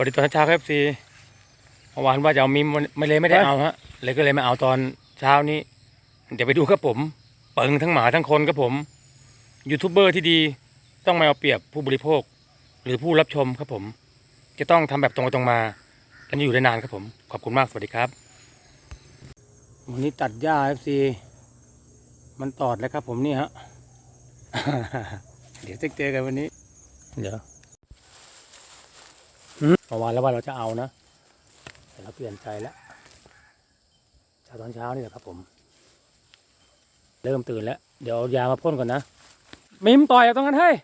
วัสดีตอนเช้าครับซีเมื่อวานว่าจะเอามิมไม่เลยไม่ได้เอาฮะเลยก็เลยมาเอาตอนเช้านี้ เดี๋ยวไปดูครับผมเปิงทั้งหมาทั้งคนครับผมยูทูบเบอร์ที่ดีต้องไม่เอาเปรียบผู้บริโภค หรือผู้รับชมครับผม จะต้องทำแบบตรงไปตรงมาและอยู่ได้นานครับผมขอบคุณมากสวัสดีครับวันนี้ตัดหญ้าเอฟซีมันตอดแล้วครับผมนี่ฮะเดี๋ยวเจอเจอกันวันนี้ เดี๋ยว เมื่อวานแล้วว่าเราจะเอานะ แต่เราเปลี่ยนใจแล้วเช้าตอนเช้านี่แหละครับผม เริ่มตื่นแล้ว เดี๋ยวยามาพ่นก่อนนะ มิมต่อยตรงนั้นเฮ้ย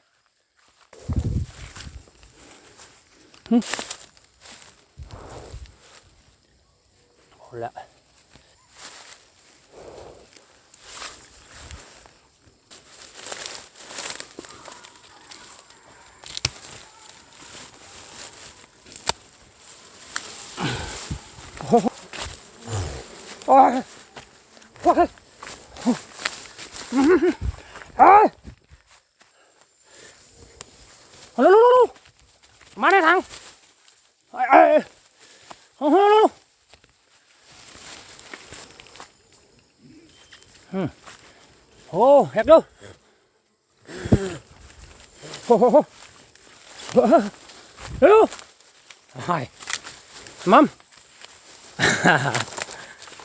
หึเอาละ โอ้ยโอ้ยเฮ้ยเอาเร็วๆๆๆมาในถังเอ้ยเอ้ยเอาเร็วๆๆอืมโอ้แฮกดูโอ้โหเร็วไอ้มัม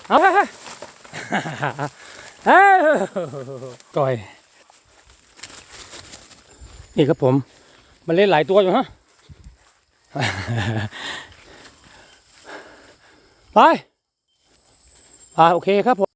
เอาไปไปเฮ้ยต่อย นี่ครับผม มันเล่นหลายตัวอยู่ฮะ ไป ไป โอเคครับผม